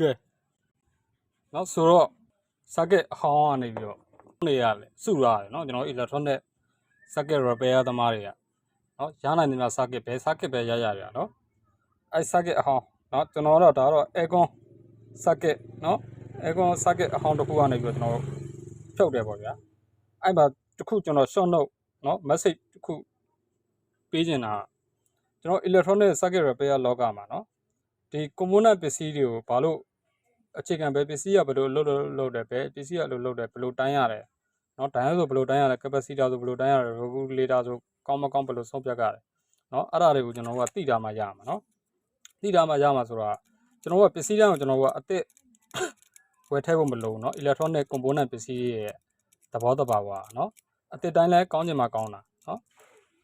ကဲနောက်ဆိုတော့ circuit အဟောင်းကနေပြီးတော့နေရလေစုရတယ်เนาะကျွန်တော် electronic circuit repair သမားတွေကเนาะရနိုင်တယ်များ circuit ပဲ circuit ပဲရရရเนาะအဲ circuit အဟောင်းเนาะကျွန်တော်တော့ဒါတော့ aircon circuit เนาะ aircon circuit အဟောင်းတစ်ခုကနေပြီးတော့ကျွန်တော်ဖြုတ်တယ်ပေါ့ဗျာအဲ့မှာတစ်ခုကျွန်တော် short note เนาะ message တစ်ခုပေးချင်တာကျွန်တော် electronic circuit repair လောကမှာเนาะဒီ component ပစ္စည်းတွေကိုဘာလို့ အခြေခံပဲပစ္စည်းကဘယ်လိုလှုပ်လှုပ်လှုပ်တယ်ပဲပစ္စည်းကလို့လှုပ်တယ်ဘယ်လိုတိုင်းရတယ်နော်ဒိုင်းဆိုဘယ်လိုတိုင်းရတယ် capacitor ဆိုဘယ်လိုတိုင်းရတယ် regulator ဆိုကောင်းမကောင်းဘယ်လိုဆုံးဖြတ်ရတယ်နော်အဲ့ဒါတွေကိုကျွန်တော်တို့ကသိတာမှရမှာနော်သိတာမှရမှာဆိုတော့ကျွန်တော်တို့ကပစ္စည်းတိုင်းကိုကျွန်တော်တို့ကအစ်စ်ဝယ်ထည့်ဖို့မလိုဘူးနော် electronic component ပစ္စည်းရဲ့သဘောတဘာဝနော်အစ်စ်တိုင်းလဲကောင်းချင်မှကောင်းတာနော်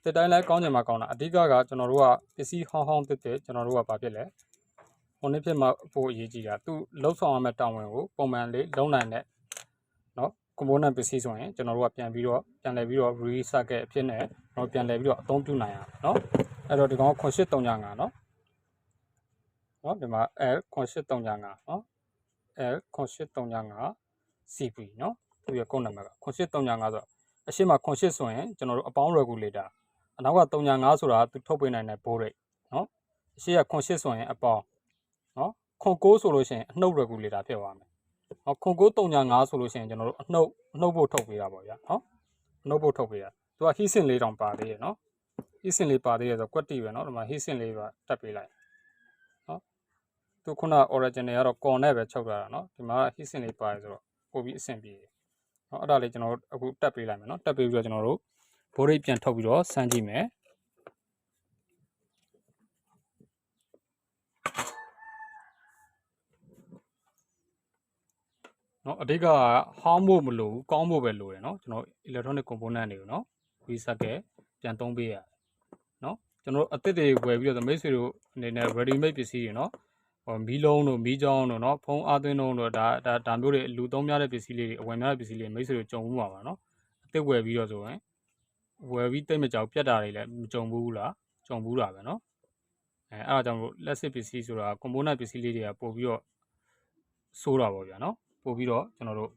အစ်စ်တိုင်းလဲကောင်းချင်မှကောင်းတာအဓိကကကျွန်တော်တို့ကပစ္စည်းဟောင်းဟောင်းတစ်တစ်ကျွန်တော်တို့ကဘာဖြစ်လဲ ဟိုနေ့ဖြစ်မှာဖို့အရေးကြီးတာသူလှုပ်ဆောင်ရမယ့်တာဝန်ကိုပုံမှန်လေးလုံးနိုင်တဲ့เนาะ component ပစ္စည်းဆိုရင်ကျွန်တော်တို့ကပြန်ပြီးတော့ပြန်လည်ပြီးတော့ recycle အဖြစ်နဲ့တော့ပြန်လည်ပြီးတော့အသုံးပြုနိုင်ရအောင်เนาะအဲ့တော့ဒီကောင်8335เนาะเนาะဒီမှာ L 8335เนาะ L 8335 CP เนาะသူရဲ့ကုန်းနံပါတ်က8335ဆိုတော့အရှိမ88ဆိုရင်ကျွန်တော်တို့အပေါင်း regulator အနောက်က35ဆိုတာသူထုတ်ပေးနိုင်တဲ့ board rate เนาะအရှိက88ဆိုရင်အပေါင်း နော် ခွန်6ဆိုလို့ရှိရင်အနှုတ် regulator ဖြစ်သွားမယ်။နော်ခွန်6 3.5ဆိုလို့ရှိရင်ကျွန်တော်တို့အနှုတ်အနှုတ်ဖို့ထုတ်ပေးတာပေါ့ဗျာနော်။အနှုတ်ဖို့ထုတ်ပေးတာ။သူက heat sink လေးတောင်ပါသေးရနော်။ heat sink လေးပါသေးရဆိုကွက်တီပဲနော်ဒီမှာ heat sink လေးပါတက်ပေးလိုက်။နော်။သူခုန original ကတော့ con နဲ့ပဲချုပ်ထားတာနော်။ဒီမှာ heat sink လေးပါတယ်ဆိုတော့ပို့ပြီးအဆင်ပြေတယ်။နော်အဲ့ဒါလေးကျွန်တော်တို့အခုတက်ပေးလိုက်မယ်နော်။တက်ပေးပြီးတော့ကျွန်တော်တို့ဘိုးရိတ်ပြန်ထုတ်ပြီးတော့စမ်းကြည့်မယ်။ နော်အဓိကဟောင်းဖို့မလိုဘူးကောင်းဖို့ပဲလိုတယ်နော်ကျွန်တော် electronic component တွေကိုနော် reset ကပြန်သုံးပေးရတယ်နော်ကျွန်တော်အသစ်တွေဝယ်ပြီးတော့မိတ်ဆွေတို့အနေနဲ့ ready made ပစ္စည်းတွေနော်ဟိုမီးလုံးတို့မီးကြောင်းတို့နော်ဖုန်းအသွင်းလုံးတို့ဒါဒါဒါမျိုးတွေလူသုံးများတဲ့ပစ္စည်းလေးတွေအဝယ်များတဲ့ပစ္စည်းလေးမိတ်ဆွေတို့ကြုံဘူးပါပါနော်အသစ်ဝယ်ပြီးတော့ဆိုရင်ဝယ်ပြီးတိတ်မကြောက်ပြတ်တာတွေလည်းမကြုံဘူးလားကြုံဘူးတာပဲနော်အဲအဲ့ဒါကြောင့်မလို့လက်စစ်ပစ္စည်းဆိုတာ component ပစ္စည်းလေးတွေကပို့ပြီးတော့ဆိုးတာပေါ့ဗျာနော် ပို့ပြီးတော့ကျွန်တော်တို့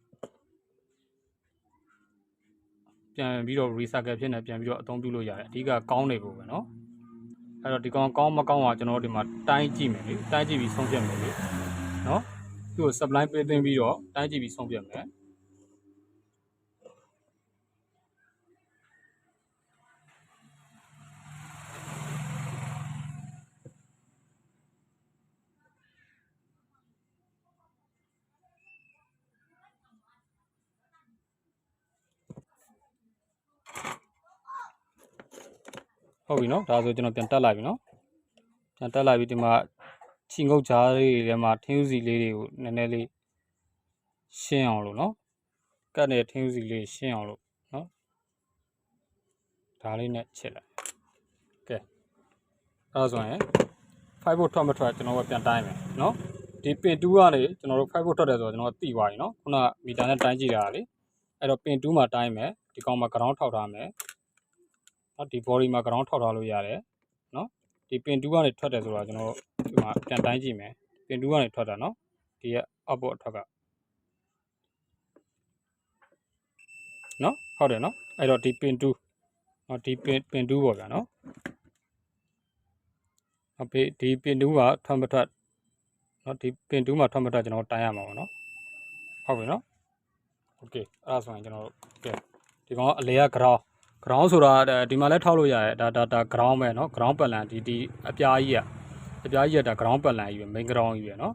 ပြန်ပြီးတော့ recycle ဖြစ်နေပြန်ပြီးတော့အသုံးပြုလို့ရတယ်အဓိကကောင်းနေဖို့ပဲเนาะအဲ့တော့ဒီကောင်ကောင်းမကောင်းကကျွန်တော်တို့ဒီမှာတိုင်းကြည့်မယ်လေတိုင်းကြည့်ပြီးဆုံးဖြတ်မယ်လေเนาะသူ့ကို supply ပေးသွင်းပြီးတော့တိုင်းကြည့်ပြီးဆုံးဖြတ်မယ် ဟုတ်ပြီနော်ဒါဆိုကျွန်တော်ပြန်တက်လိုက်ပြီနော်ပြန်တက်လိုက်ပြီးဒီမှာချီငုတ်ကြားလေးတွေထဲမှာထင်းဥစီလေးတွေကိုနည်းနည်းလေးရှင်းအောင်လို့နော်ကတ်နဲ့ထင်းဥစီလေးရှင်းအောင်လို့နော်ဒါလေးနဲ့ချစ်လိုက်ကဲအဲဆိုရင်5 volt ထွက်မထွက်ကျွန်တော်ကပြန်တိုင်းမယ်နော်ဒီပင်2ကနေကျွန်တော်တို့5 volt ထွက်တယ်ဆိုတော့ကျွန်တော်သိသွားပြီနော်ခုနမီတာနဲ့တိုင်းကြည့်တာလေအဲ့တော့ပင်2မှာတိုင်းမယ်ဒီကောင်မှာ ground ထောက်ထားမယ် နော်ဒီ body မှာ ground ထောက်ထားလို့ရတယ်နော်ဒီပင်2ကနေထွက်တယ်ဆိုတော့ကျွန်တော်ဒီမှာပြန်တိုင်းကြည့်မယ်ပင်2ကနေထွက်တာနော်ဒီရဲ့ output အထွက်ကနော်ဟုတ်တယ်နော်အဲ့တော့ဒီပင်2နော်ဒီပင်ပင်2ပေါ့ဗျာနော်အဖေဒီပင်2ကထွက်မထွက်နော်ဒီပင်2မှာထွက်မထွက်ကျွန်တော်တိုင်းရမှာပေါ့နော်ဟုတ်ပြီနော်โอเคအဲ့ဒါဆိုရင်ကျွန်တော်ကဲဒီကောင်ကအလေက ground ground ဆိုတာဒီမှာလည်းထောက်လို့ရတယ်ဒါဒါဒါ ground ပဲเนาะ ground ပတ်လန်ဒီဒီအပြားကြီးอ่ะအပြားကြီးอ่ะဒါ ground ပတ်လန်ကြီးပဲ main ground ကြီးပဲเนาะ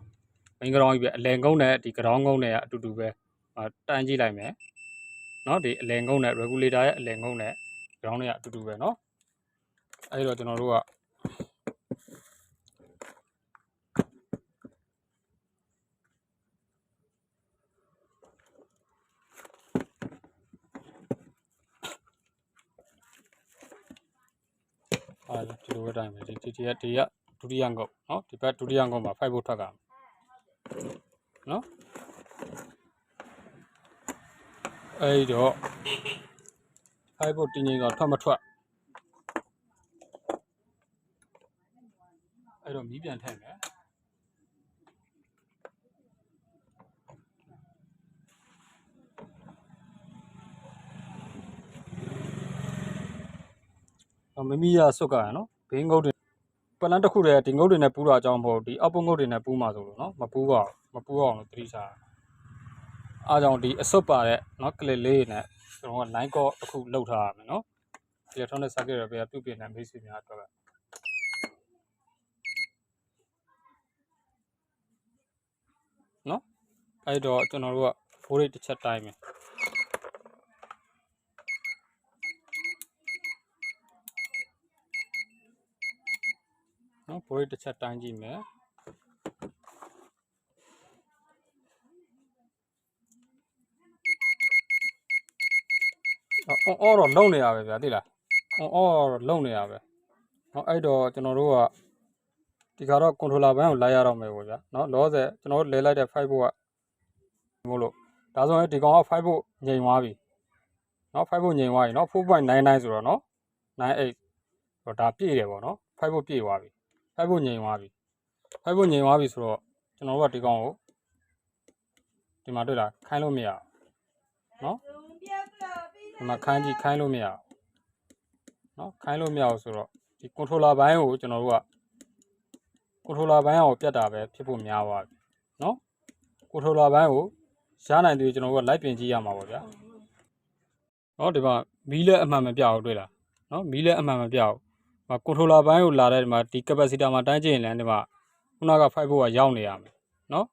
main ground ကြီးပဲအလယ်ငုံနဲ့ဒီ ground ငုံနဲ့အတူတူပဲတန်းကြည့်လိုက်မယ်เนาะဒီအလယ်ငုံနဲ့ regulator ရဲ့အလယ်ငုံနဲ့ ground နဲ့အတူတူပဲเนาะအဲဒီတော့ကျွန်တော်တို့က အဲဒီလိုပဲတိုင်းပဲဒီဒီကဒီကဒုတိယငုတ်နော်ဒီဘက်ဒုတိယငုတ်မှာဖိုက်ဖို့ထွက်ကနော်အဲ့တော့ဖိုက်ဖို့တင်းကြီးတော့ထွက်မထွက်အဲ့တော့မီးပြန်ထည့်မယ် မမီရဆွတ်ကရနော်ဘေးငုတ်တွေပလန်တစ်ခုတည်းဒီငုတ်တွေနဲ့ပူတာအကြောင်းမဟုတ်ဒီအောက်ပုတ်ငုတ်တွေနဲ့ပူမှာဆိုလို့နော်မပူပါဘူးမပူအောင်လို့သတိထားအားကြောင့်ဒီအစွတ်ပါတဲ့နော်ကလစ်လေးနဲ့ကျွန်တော်က line cord တစ်ခုလောက်ထားရမယ်နော် electronic circuit repair ပြုပြင်တဲ့မိတ်ဆွေများအတွက်ကနော်အဲ့တော့ကျွန်တော်တို့က voltage တစ်ချက်တိုင်းမယ် နော် voltage တစ်ချက်တိုင်းကြည့်မယ်အော်အော်တော့လုံနေရပဲဗျာသိလားအော်အော်တော့လုံနေရပဲနော်အဲ့တော့ကျွန်တော်တို့ကဒီကတော့ controller ဘန်းကိုလိုက်ရတော့မယ်ပေါ့ဗျာနော်လောဆယ်ကျွန်တော်တို့လဲလိုက်တဲ့5 volt ကမို့လို့ဒါဆိုရင်ဒီကောင်က5 volt ညင်သွားပြီနော်5 volt ညင်သွားပြီနော်4.99ဆိုတော့နော်98တော့ဒါပြည့်တယ်ပေါ့နော်5 volt ပြည့်သွားပြီ 5 volt ညင်သွားပြီ5 volt ညင်သွားပြီဆိုတော့ကျွန်တော်တို့ကဒီကောင်ကိုဒီမှာတွေ့လားခိုင်းလို့မရဘူးနော်ဒီမှာခိုင်းကြည့်ခိုင်းလို့မရဘူးနော်ခိုင်းလို့မရဘူးဆိုတော့ဒီ controller ဘိုင်းကိုကျွန်တော်တို့က controller ဘိုင်းကိုပြတ်တာပဲဖြစ်ဖို့များသွားပြီနော် controller ဘိုင်းကိုရနိုင်သေးကျွန်တော်တို့ကလိုက်ပြင်ကြည့်ရမှာပေါ့ဗျာနော်ဒီမှာမီးလက်အမှန်မပြဘူးတွေ့လားနော်မီးလက်အမှန်မပြဘူး ဒီမှာ controller ဘိုင်းကိုလာတဲ့ဒီမှာဒီ capacitor မှာတိုင်းကြည့်ရင်လည်းဒီမှာခုနက5 volt ကရောက်နေရမယ်နော်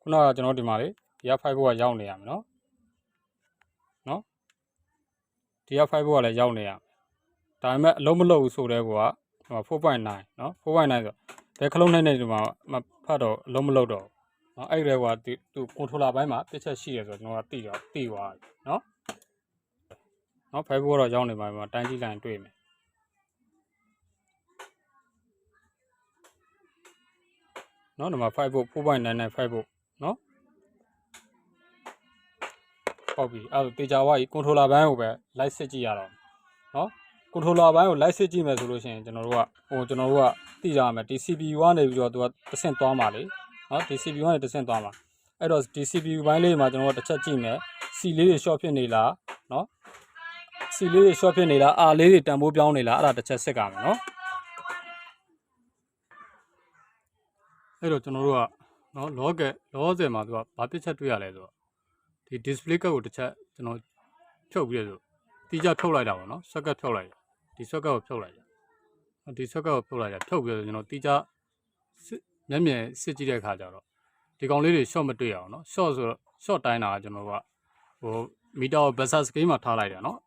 ခုနကကျွန်တော်ဒီမှာလေဒီက5 volt ကရောက်နေရမယ်နော်နော်ဒီက5 volt ကလည်းရောက်နေရမယ်ဒါပေမဲ့အလုံးမလုံးဘူးဆိုတဲ့ကွာဟို4.9နော်4.9ဆိုဘယ်ခလုံးနဲ့နေဒီမှာမဖတ်တော့အလုံးမလုံးတော့နော်အဲ့ဒီကသူသူ controller ဘိုင်းမှာတစ်ချက်ရှိရဆိုတော့ကျွန်တော်ကတိတော့တိသွားပြီနော်နော်5 volt တော့ရောက်နေပါပြီမှာတိုင်းကြည့်လိုက်ရင်တွေ့မယ် နော်ဒီမှာ5 volt 4.99 5 volt နော်ဟုတ်ပြီအဲ့ဒါတေချာဝါကြီး controller ဘိုင်းကိုပဲ light စစ်ကြည့်ရတော့နော် controller ဘိုင်းကို light စစ်ကြည့်မယ်ဆိုလို့ရှိရင်ကျွန်တော်တို့ကဟိုကျွန်တော်တို့ကသိကြရမယ်ဒီ CPU ကနေပြီးတော့သူကတစ်ဆင့်သွားမှာလေနော်ဒီ CPU ကနေတစ်ဆင့်သွားမှာအဲ့တော့ဒီ CPU ဘိုင်းလေးမှာကျွန်တော်တို့တစ်ချက်ကြည့်မယ် C လေးတွေ short ဖြစ်နေလားနော် C လေးတွေ short ဖြစ်နေလား R လေးတွေတန်ဖိုးပြောင်းနေလားအဲ့ဒါတစ်ချက်စစ်ကြမယ်နော် အဲ့တော့ကျွန်တော်တို့ကနော် log လောဆယ်မှာသူကဘာပြစ်ချက်တွေ့ရလဲဆိုတော့ဒီ display ကတ်ကိုတစ်ချက်ကျွန်တော်ဖြုတ်ပြီးတော့တီးကြဖြုတ်လိုက်တာပေါ့နော် socket ဖြုတ်လိုက်ဒီ socket ကိုဖြုတ်လိုက်တာဒီ socket ကိုဖြုတ်လိုက်တာဖြုတ်ပြီးတော့ကျွန်တော်တီးကြမျက်မြင်စစ်ကြည့်တဲ့အခါကျတော့ဒီကောင်လေးတွေ short မတွေ့အောင်နော် short ဆိုတော့ short တိုင်းတာကကျွန်တော်ကဟိုမီတာကို buzzer scale မှာထားလိုက်တာနော်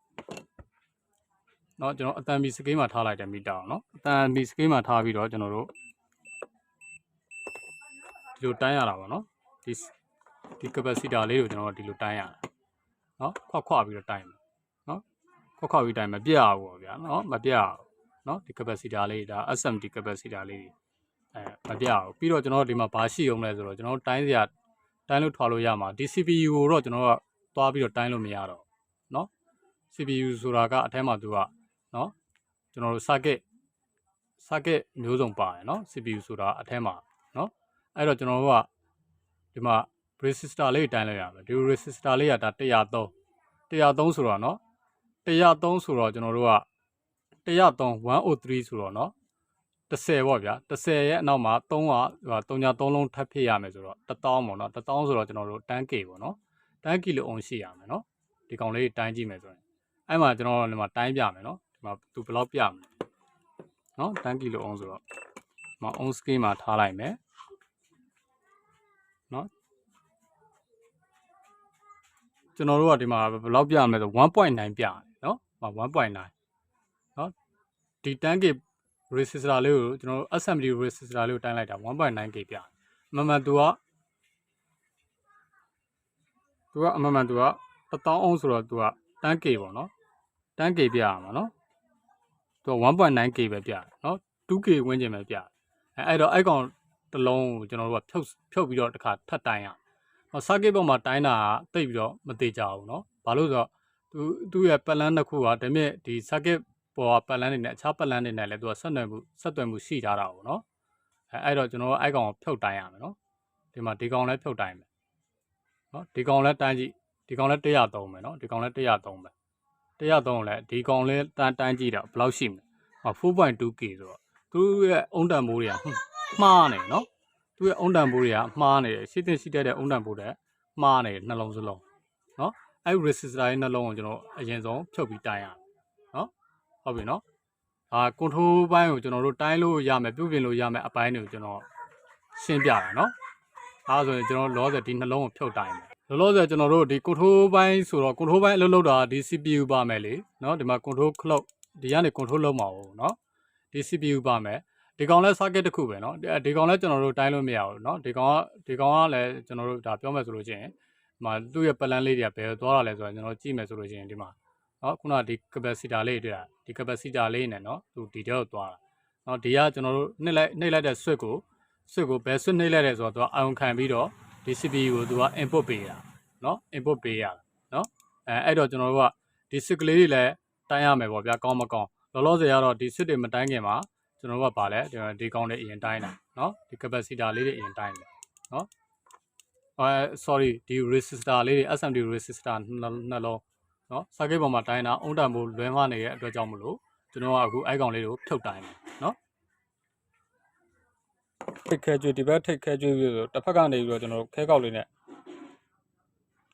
เนาะကျွန်တော်အတန်ဘီစကိမ်းမှာထားလိုက်တယ်မီတာအောင်เนาะအတန်ဘီစကိမ်းမှာထားပြီးတော့ကျွန်တော်တို့ ဒီလိုတိုင်းရတာပေါ့နော်ဒီဒီ capacitor လေးကိုကျွန်တော်ဒီလိုတိုင်းရတာနော်ခွက်ခွပြီးတော့တိုင်းမယ်နော်ခွက်ခွပြီးတိုင်းမပြရဘူးပေါ့ဗျာနော်မပြရဘူးနော်ဒီ capacitor လေးဒါ SMD capacitor လေးအဲမပြရဘူးပြီးတော့ကျွန်တော်ဒီမှာဘာရှိအောင်လဲဆိုတော့ကျွန်တော်တိုင်းစရာတိုင်းလို့ထွာလို့ရမှာဒီ CPU ကိုတော့ကျွန်တော်ကသွားပြီးတော့တိုင်းလို့မရတော့နော် CPU ဆိုတာကအထက်မှာသူကနော်ကျွန်တော်တို့ circuit circuit မျိုးစုံပါတယ်နော် CPU ဆိုတာအထက်မှာ အဲ့တော့ကျွန်တော်တို့ကဒီမှာ resistor လေးတိုင်းလိုက်ရမယ်ဒီ resistor လေးကဒါ103 103ဆိုတော့เนาะ103ဆိုတော့ကျွန်တော်တို့က103 103ဆိုတော့เนาะ30ပေါ့ဗျာ30ရဲ့အနောက်မှာ3ကဟို3လုံးထပ်ဖြစ်ရမယ်ဆိုတော့1000ပေါ့နော်1000ဆိုတော့ကျွန်တော်တို့ 10k ပေါ့နော် 10k လို့အောင်ရှိရမယ်နော်ဒီကောင်လေးတိုင်းကြည့်မယ်ဆိုရင်အဲ့မှာကျွန်တော်တို့ဒီမှာတိုင်းပြမယ်နော်ဒီမှာသူဘယ်လောက်ပြမလဲနော်10 kilo အောင်ဆိုတော့ဒီမှာ on scale မှာထားလိုက်မယ် နော်ကျွန်တော်တို့ကဒီမှာဘယ်လောက်ပြမလဲဆို1.9ပြတယ်နော်ဟို1.9နော်ဒီ 10k resistor လေးကိုကျွန်တော်တို့ SMD resistor လေးကိုတိုင်းလိုက်တာ 1.9k ပြတယ်မမှန်သူကသူကအမှန်မှန်သူက1000အောင်ဆိုတော့သူက 10k ပေါ့နော် 10k ပြရမှာနော်သူက 1.9k ပဲပြတယ်နော် 2k ဝန်းကျင်ပဲပြတယ်အဲအဲ့တော့အဲ့ကောင် တစ်လုံးကိုကျွန်တော်တို့ကဖြုတ်ဖြုတ်ပြီးတော့တစ်ခါထပ်တိုင်းရအောင်ဟော circuit ပေါ်မှာတိုင်းတာကတိတ်ပြီးတော့မသေးကြဘူးနော်ဘာလို့ဆိုတော့သူသူ့ရဲ့ပတ်လန်းတစ်ခုကဒါမြင့်ဒီ circuit ပေါ်ကပတ်လန်းတွေနဲ့အခြားပတ်လန်းတွေနဲ့လည်းသူကဆက်နွယ်မှုဆက်သွယ်မှုရှိကြတာပေါ့နော်အဲအဲ့တော့ကျွန်တော်ကအဲ့ကောင်ကိုဖြုတ်တိုင်းရမယ်နော်ဒီမှာဒီကောင်လည်းဖြုတ်တိုင်းမယ်နော်ဒီကောင်လည်းတိုင်းကြည့်ဒီကောင်လည်း103ပဲနော်ဒီကောင်လည်း103ပဲ103ကိုလည်းဒီကောင်လေးတန်းတန်းကြည့်တော့ဘယ်လောက်ရှိမလဲဟော 4.2K ဆိုတော့သူရဲ့အုံတန်မိုးတွေက မှားနေနော်သူရဲ့အုံတန်မိုးတွေကမှားနေတယ်ရှိတဲ့ရှိတဲ့အုံတန်မိုးတွေမှားနေတယ်နှလုံးစလုံးနော်အဲ့ resistor ရဲ့နှလုံးကိုကျွန်တော်အရင်ဆုံးဖြုတ်ပြီးတိုင်းရနော်ဟုတ်ပြီနော်အာ control ဘိုင်းကိုကျွန်တော်တို့တိုင်းလို့ရမယ်ပြုတ်ပြင်လို့ရမယ်အပိုင်းတွေကိုကျွန်တော်ရှင်းပြတာနော်အားဆိုရင်ကျွန်တော်လောဆယ်ဒီနှလုံးကိုဖြုတ်တိုင်းမယ်လောလောဆယ်ကျွန်တော်တို့ဒီ control ဘိုင်းဆိုတော့ control ဘိုင်းအလုပ်လုပ်တာဒီ CPU ပါမယ်လေနော်ဒီမှာ control clock ဒီကနေ control လုပ်မှာဟုတ်နော်ဒီ CPU ပါမယ် ဒီကောင်လဲ circuit တစ်ခုပဲเนาะဒီကောင်လဲကျွန်တော်တို့တိုင်းလို့မရဘူးเนาะဒီကောင်ကဒီကောင်ကလည်းကျွန်တော်တို့ဒါပြောမယ်ဆိုလို့ချင်းဒီမှာသူ့ရဲ့ plan လေးတွေကဘယ်သွားတာလဲဆိုတော့ကျွန်တော်ကြည့်မယ်ဆိုလို့ချင်းဒီမှာเนาะခုနကဒီ capacitor လေးတွေ့တာဒီ capacitor လေးနဲ့เนาะသူဒီတဲ့ကိုသွားတာเนาะဒီကကျွန်တော်တို့နှိပ်လိုက်နှိပ်လိုက်တဲ့ switch ကို switch ကိုဘယ် switch နှိပ်လိုက်လဲဆိုတော့သူကအာရုံခံပြီးတော့ဒီ CPU ကိုသူက input ပေးတာเนาะ input ပေးရတာเนาะအဲအဲ့တော့ကျွန်တော်တို့ကဒီ switch ကလေးတွေလည်းတိုင်းရမယ်ပေါ့ဗျာကောင်းမကောင်းလောလောဆယ်ကတော့ဒီ switch တွေမတိုင်းခင်မှာ ကျွန်တော်တို့ကပါလဲဒီကောင်းလေးအရင်တိုင်းတာเนาะဒီ capacitor လေးတွေအရင်တိုင်းတယ်เนาะအဲ sorry ဒီ resistor လေးတွေ SMD resistor နှလုံးเนาะ circuit ပေါ်မှာတိုင်းတာအုံတန်ဖို့လွဲမနေတဲ့အတွက်ကြောင့်မလို့ကျွန်တော်ကအခုအဲကောင်လေးကိုဖြုတ်တိုင်းတယ်เนาะထိတ်ခဲကျွေးဒီဘက်ထိတ်ခဲကျွေးပြီးဆိုတစ်ဖက်ကနေပြီးတော့ကျွန်တော်တို့ခဲကောက်လေးနဲ့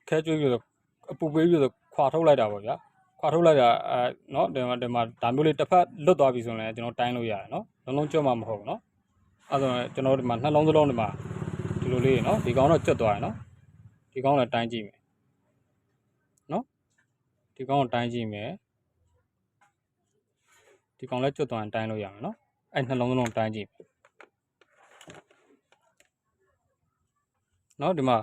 ခဲကျွေးပြီးဆိုအပူပေးပြီးဆိုခွာထုတ်လိုက်တာပေါ့ဗျာ ဖောက်ထုတ်လိုက်တာအဲနော်ဒီမှာဒီမှာဒါမျိုးလေးတစ်ဖက်လွတ်သွားပြီဆိုရင်လည်းကျွန်တော်တိုင်းလို့ရတယ်နော်လုံးလုံးကျွတ်မှမဟုတ်ဘူးနော်အဲဆိုရင်ကျွန်တော်ဒီမှာနှလုံးစလုံးဒီမှာဒီလိုလေးနော်ဒီကောင်တော့ကျွတ်သွားတယ်နော်ဒီကောင်လည်းတိုင်းကြည့်မယ်နော်ဒီကောင်ကိုတိုင်းကြည့်မယ်ဒီကောင်လည်းကျွတ်သွားရင်တိုင်းလို့ရမယ်နော်အဲနှလုံးစလုံးတိုင်းကြည့်နော်ဒီမှာ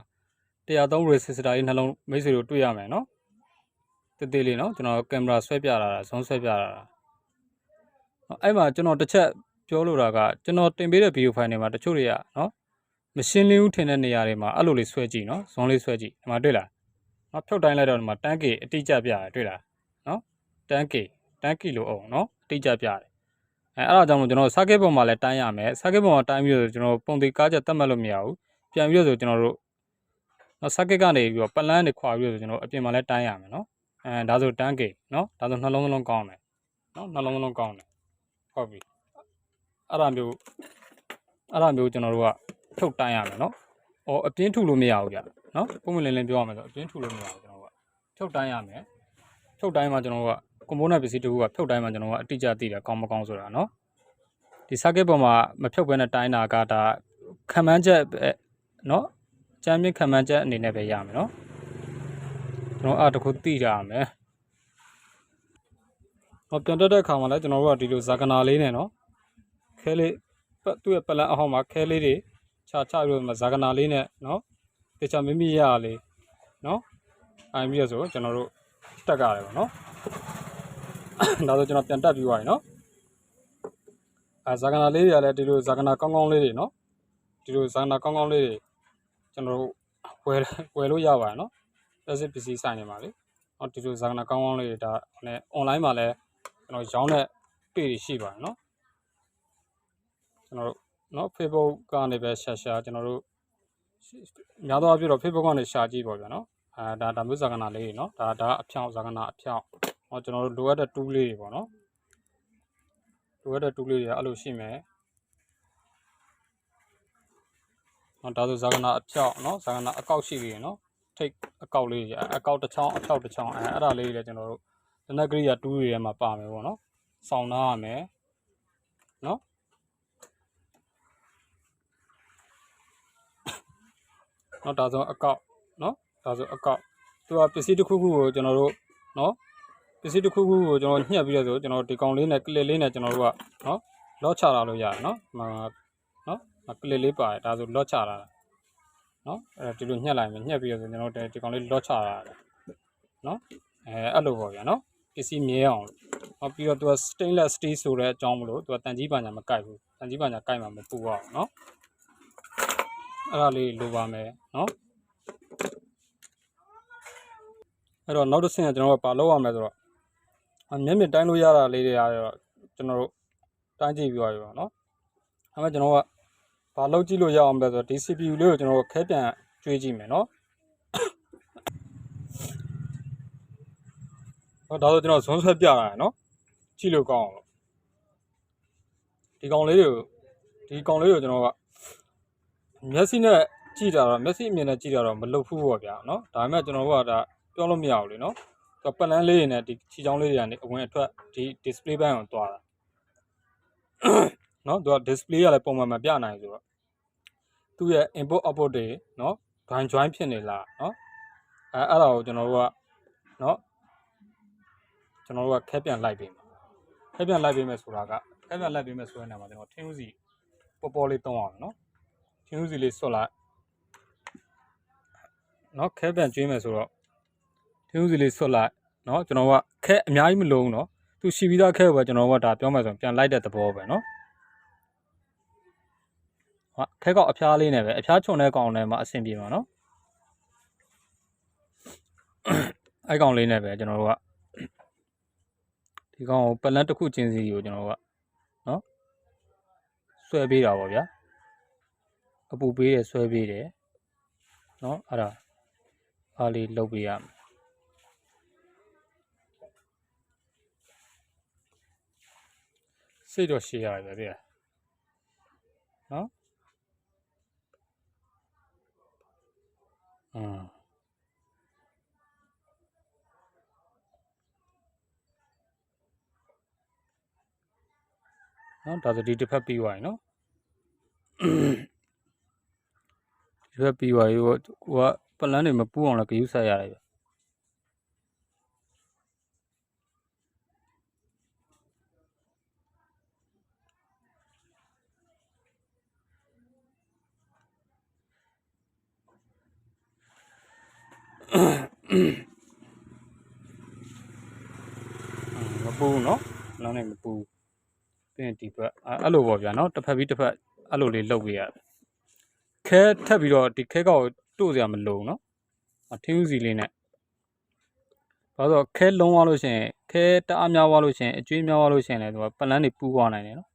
103 resistor လေးနှလုံးမိတ်ဆွေတို့တွေ့ရမယ်နော် တသေးလေးနော်ကျွန်တော်ကင်မရာဆွဲပြလာတာဇုံးဆွဲပြလာတာအဲ့မှာကျွန်တော်တစ်ချက်ပြောလိုတာကကျွန်တော်တင်ပေးတဲ့ video file တွေမှာတချို့တွေကနော်မရှင်းလင်းဘူးထင်တဲ့နေရာတွေမှာအဲ့လိုလေးဆွဲကြည့်နော်ဇွန်လေးဆွဲကြည့်ဒီမှာတွေ့လားနော်ဖြုတ်တိုင်းလိုက်တော့ဒီမှာတန်းကေအတိကျပြရတယ်တွေ့လားနော်တန်းကေတန်းကီလိုအောင်နော်အတိကျပြရတယ်အဲအဲ့ဒါကြောင့်မို့ကျွန်တော်စာကိတ်ပုံမှာလည်းတိုင်းရမယ်စာကိတ်ပုံမှာတိုင်းပြီးတော့ကျွန်တော်ပုံသေးကားချက်တတ်မှတ်လို့မရဘူးပြန်ပြီးတော့ဆိုကျွန်တော်တို့နော်စာကိတ်ကနေပြီးတော့ပလန်းတွေခွာပြီးတော့ကျွန်တော်အပြင်မှာလည်းတိုင်းရမယ်နော် အဲဒါဆိုတန်းကေနော်ဒါဆိုနှလုံးနှလုံးကောင်းတယ်နော်နှလုံးနှလုံးကောင်းတယ်ဟုတ်ပြီအဲ့ဒါမျိုးအဲ့ဒါမျိုးကျွန်တော်တို့ကထုတ်တိုင်းရမယ်နော်အော်အပြင်းထုလို့မရဘူးဗျနော်ပုံမလင်းလင်းပြောရမယ်ဆိုအပြင်းထုလို့မရဘူးကျွန်တော်တို့ကထုတ်တိုင်းရမယ်ထုတ်တိုင်းမှာကျွန်တော်တို့ကကွန်ပိုနန့်ပစ္စည်းတစ်ခုကဖြုတ်တိုင်းမှာကျွန်တော်ကအတိအကျသိတယ်ကောင်းမကောင်းဆိုတာနော်ဒီ circuit ပေါ်မှာမဖြုတ်ဘဲနဲ့တိုင်းတာကဒါခံမှန်းချက်ပဲနော်ကျမ်းမြင့်ခံမှန်းချက်အနေနဲ့ပဲရမယ်နော် ကျွန်တော်အားတစ်ခုသိကြရမယ်ဟောပြန်တက်တဲ့အခါမှာလည်းကျွန်တော်တို့ကဒီလိုဇာကနာလေးနဲ့နော်ခဲလေးပတ်သူ့ရဲ့ပလန်အဟောင်းမှာခဲလေးတွေချာချပြီးတော့ဇာကနာလေးနဲ့နော်တခြားမိမိရလေးနော်အိုင်ပြီးရဆိုကျွန်တော်တို့တက်ကြရတယ်ပေါ့နော်ဒါဆိုကျွန်တော်ပြန်တက်ပြီးသွားပြီနော်အဲဇာကနာလေးတွေကလည်းဒီလိုဇာကနာကောင်းကောင်းလေးတွေနော်ဒီလိုဇာကနာကောင်းကောင်းလေးတွေကျွန်တော်တို့ဝယ်ဝယ်လို့ရပါတယ်နော် လက်စစ်ပစ္စည်းဆိုင်နေပါလေဟောဒီလိုဇာကနာကောင်းကောင်းလေးတွေဒါနဲ့ online မှာလည်းကျွန်တော်ရောင်းတဲ့ page ရှိပါတယ်နော်ကျွန်တော်တို့နော် Facebook ကနေပဲရှာရှာကျွန်တော်တို့များသောအားဖြင့်တော့ Facebook ကနေရှာကြည့်ပါဗျာနော်အဲဒါဒါမျိုးဇာကနာလေးတွေနော်ဒါဒါအဖြောင်းဇာကနာအဖြောင်းဟောကျွန်တော်တို့လိုအပ်တဲ့ tool လေးတွေပေါ့နော်လိုအပ်တဲ့ tool လေးတွေအဲ့လိုရှိမယ်နော်ဒါဆိုဇာကနာအဖြောင်းနော်ဇာကနာအကောက်ရှိပြီနော် ထိတ်အကောက်လေးတွေအကောက်တစ်ချောင်းအဖြောက်တစ်ချောင်းအဲအဲ့ဒါလေးတွေလည်းကျွန်တော်တို့သနက်ကရိယာ tool တွေထဲမှာပါမယ်ပေါ့နော်စောင်းသားရမယ်နော်နော်ဒါဆိုအကောက်နော်ဒါဆိုအကောက်သူကပစ္စည်းတစ်ခုခုကိုကျွန်တော်တို့နော်ပစ္စည်းတစ်ခုခုကိုကျွန်တော်ညှက်ပြီးတော့ဆိုကျွန်တော်ဒီကောင်လေးနဲ့ကလစ်လေးနဲ့ကျွန်တော်တို့ကနော်လော့ချတာလို့ရတယ်နော်ဒီမှာနော်ကလစ်လေးပါတယ်ဒါဆိုလော့ချတာ နော်အဲဒီလိုညှက်လိုက်မယ်ညှက်ပြီးတော့ဆိုကျွန်တော်ဒီကောင်လေးလော့ချတာနော်အဲအဲ့လိုပေါ့ဗျာနော်ပစ္စည်းမြဲအောင်ဟောပြီးတော့သူက stainless steel ဆိုတဲ့အကြောင်းမလို့သူကတန်ကြီးပါညာမကိုက်ဘူးတန်ကြီးပါညာကိုက်မှာမပူအောင်နော်အဲ့ဒါလေးလိုပါမယ်နော်အဲ့တော့နောက်တစ်ဆင့်ကကျွန်တော်ကပါလောက်ရမယ်ဆိုတော့မျက်မြင်တိုင်းလို့ရတာလေးတွေကတော့ကျွန်တော်တို့တိုင်းကြည့်ပြီးသွားပြီပေါ့နော်အဲ့မဲ့ကျွန်တော်က ဘာလောက်ကြည့်လို့ရအောင်လဲဆိုတော့ဒီ CPU လေးကိုကျွန်တော်တို့ခဲပြန်ကျွေးကြည့်မယ်နော်ဟောဒါဆိုကျွန်တော်ဇွန်းဆွဲပြတာရယ်နော်ကြည့်လို့ကောင်းအောင်လို့ဒီကောင်လေးတွေကိုဒီကောင်လေးကိုကျွန်တော်ကမျက်စိနဲ့ကြည့်တာတော့မျက်စိအမြင်နဲ့ကြည့်တာတော့မလုပ်ဘူးပေါ့ဗျာနော်ဒါပေမဲ့ကျွန်တော်တို့ကဒါပြောလို့မရဘူးလေနော်သူကပလန်းလေးတွေနဲ့ဒီခြေချောင်းလေးတွေကနေအဝင်အထွက်ဒီ display ဘန်းကိုတွားတာ နော်သူက display ကလည်းပုံမှန်မပြနိုင်ဆိုတော့သူ့ရဲ့ input output တွေနော် join join ဖြစ်နေလားနော်အဲအဲ့ဒါကိုကျွန်တော်တို့ကနော်ကျွန်တော်တို့ကခဲပြန်လိုက်ပေးမယ်ခဲပြန်လိုက်ပေးမယ်ဆိုတာကခဲပြန်လိုက်ပေးမယ်ဆိုတဲ့နေရာမှာကျွန်တော်ထင်းဦးစီပေါ်ပေါ်လေးတုံးအောင်နော်ထင်းဦးစီလေးဆွတ်လိုက်နော်ခဲပြန်ကျွေးမယ်ဆိုတော့ထင်းဦးစီလေးဆွတ်လိုက်နော်ကျွန်တော်ကခဲအများကြီးမလုံးနော်သူရှိပြီးသားခဲကိုပဲကျွန်တော်ကဒါပြောမှဆိုရင်ပြန်လိုက်တဲ့သဘောပဲနော် ဟာခဲကောက်အဖျားလေးနဲ့ပဲအဖျားခြုံတဲ့ကောင်နဲ့မှအဆင်ပြေမှာနော်အဲ့ကောင်လေးနဲ့ပဲကျွန်တော်တို့ကဒီကောင်ကိုပလန်တစ်ခုချင်းစီကိုကျွန်တော်တို့ကနော်ဆွဲပေးတာပေါ့ဗျာအပူပေးတယ်ဆွဲပေးတယ်နော်အဲ့ဒါအားလေးလုပ်ပေးရမယ်စိတ်တော့ရှည်ရတယ်ဗျာတဲ့နော် อืมနော်ဒါဆိုဒီတစ်ဖက်ပြီးသွားပြီနော်ဒီတစ်ဖက်ပြီးသွားပြီဟိုကိုကပလန်းတွေမပူအောင်လည်းဂရုစိုက်ရတယ် မပူဘူးနော်လမ်းနဲ့မပူပြီးရင်ဒီဘက်အဲ့အဲ့လိုပေါ့ဗျာနော်တစ်ဖက်ပြီးတစ်ဖက်အဲ့လိုလေးလှုပ်ပေးရတယ်ခဲထပ်ပြီးတော့ဒီခဲကောက်ကိုတို့စရာမလိုဘူးနော်အထင်းဦးစီလေးနဲ့ဘာလို့ခဲလုံးသွားလို့ရှိရင်ခဲတအားများသွားလို့ရှိရင်အကျွေးများသွားလို့ရှိရင်လည်းသူကပလန်းတွေပူးသွားနိုင်တယ်နော်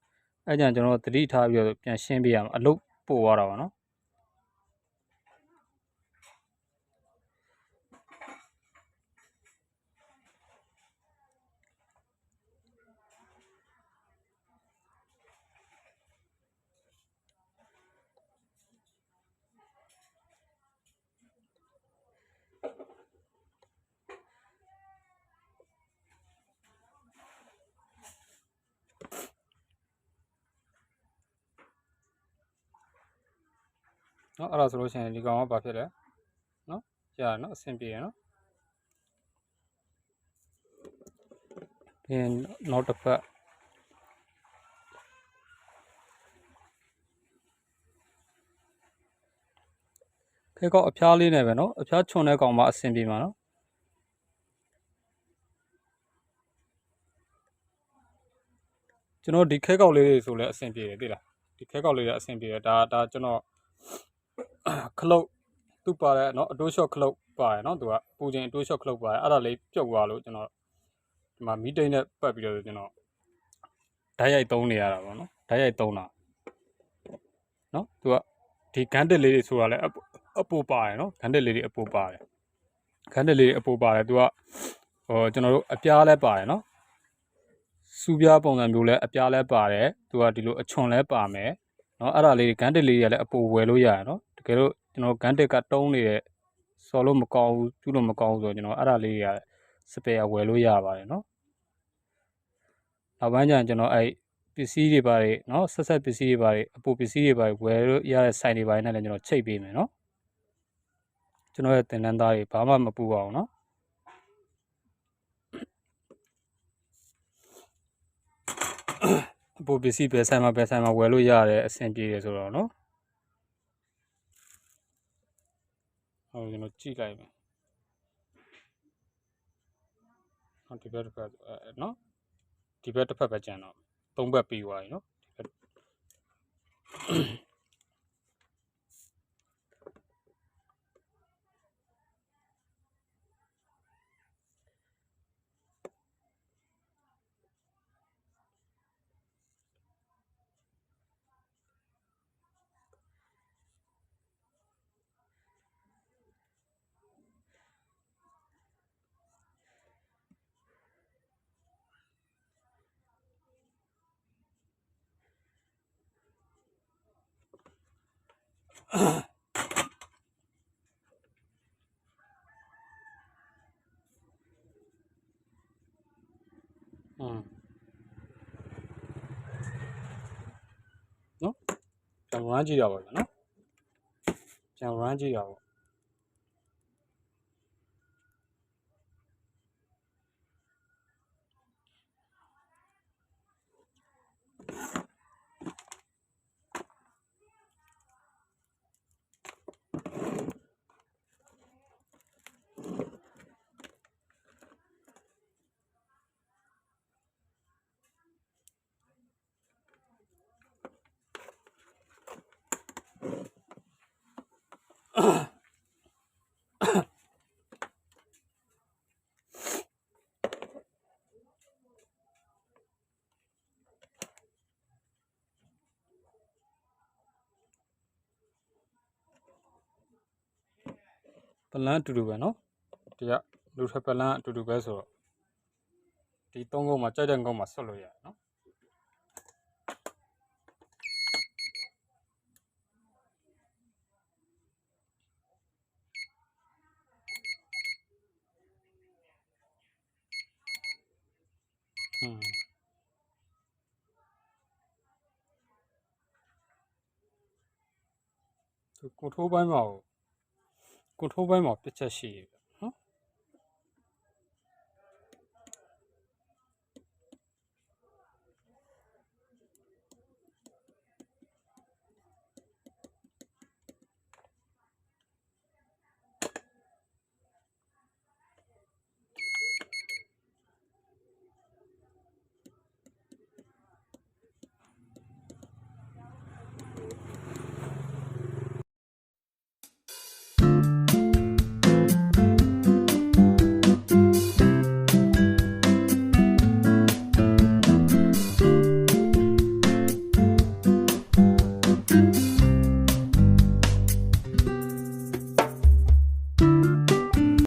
အဲ့ကြံကျွန်တော်သတိထားပြီးတော့ပြန်ရှင်းပေးရမှာအလုတ်ပို့သွားတာပါနော် เนาะ နော်အဲ့ဒါဆိုလို့ရှိရင်ဒီကောင်ကဘာဖြစ်လဲနော်ရတယ်နော်အဆင်ပြေရနော်ပြန်နောက်တစ်ဖက်ခဲကောက်အဖျားလေးနဲ့ပဲနော်အဖျားချွန်တဲ့ကောင်မှအဆင်ပြေမှာနော်ကျွန်တော်ဒီခဲကောက်လေးတွေဆိုလည်းအဆင်ပြေတယ်သိလားဒီခဲကောက်လေးတွေအဆင်ပြေတယ်ဒါဒါကျွန်တော် ခလုတ်သူ့ပါတယ်เนาะအတိုးရှော့ခလုတ်ပါတယ်เนาะသူကပူချင်းအတိုးရှော့ခလုတ်ပါတယ်အဲ့ဒါလေးပြုတ်သွားလို့ကျွန်တော်ဒီမှာမီတိန်နဲ့ပတ်ပြီးတော့ကျွန်တော်ဓာတ်ရိုက်သုံးနေရတာပေါ့နော်ဓာတ်ရိုက်သုံးတာเนาะသူကဒီဂန်တက်လေးတွေဆိုတာလဲအပူပါတယ်เนาะဂန်တက်လေးတွေအပူပါတယ်ဂန်တက်လေးတွေအပူပါတယ်သူကဟိုကျွန်တော်တို့အပြားလဲပါတယ်เนาะစူပြားပုံစံမျိုးလဲအပြားလဲပါတယ်သူကဒီလိုအချွန်လဲပါမယ်เนาะအဲ့ဒါလေးဂန်တက်လေးတွေကလည်းအပူဝယ်လို့ရတယ်เนาะတ ကယ်လို့ကျွန်တော်ဂန်တစ်ကတုံးနေတဲ့စော်လို့မကောင်းဘူးကျူးလို့မကောင်းဘူးဆိုတော့ကျွန်တော်အဲ့ဒါလေးတွေကစပယ်ဝယ်လို့ရပါတယ်နော်နောက်ပိုင်းကျရင်ကျွန်တော်အဲ့ပစ္စည်းတွေပါတယ်နော်ဆက်ဆက်ပစ္စည်းတွေပါတယ်အပူပစ္စည်းတွေပါတယ်ဝယ်လို့ရတဲ့ဆိုင်တွေပါတယ်နဲ့လည်းကျွန်တော်ချိတ်ပေးမယ်နော်ကျွန်တော်ရဲ့တင်နန်းသားတွေဘာမှမပူပါဘူးနော်အပူပစ္စည်းပဲဆိုင်မှာပဲဆိုင်မှာဝယ်လို့ရတယ်အဆင်ပြေတယ်ဆိုတော့နော် ဟိုကျွန်တော်ကြည့်လိုက်မယ်ဟောဒီဘက်တစ်ဖက်အဲနော်ဒီဘက်တစ်ဖက်ပဲကျန်တော့သုံးဘက်ပြီးသွားပြီနော်ဒီဘက် อืมနော်ကျွန်တော် run ကြည့်ရပါမယ်နော်ကျွန်တော် run ကြည့်ရပါ လန်းအတူတူပဲနော်တရလူထပ်ပလန်းအတူတူပဲဆိုတော့ဒီ၃ကုန်းမှာကြိုက်တဲ့ကုန်းမှာဆွတ်လို့ရတယ်နော်ကိုထိုးပိုင်းမှာကို ကိုထိုးပိုင်းမှာပြစ်ချက်ရှိပြီ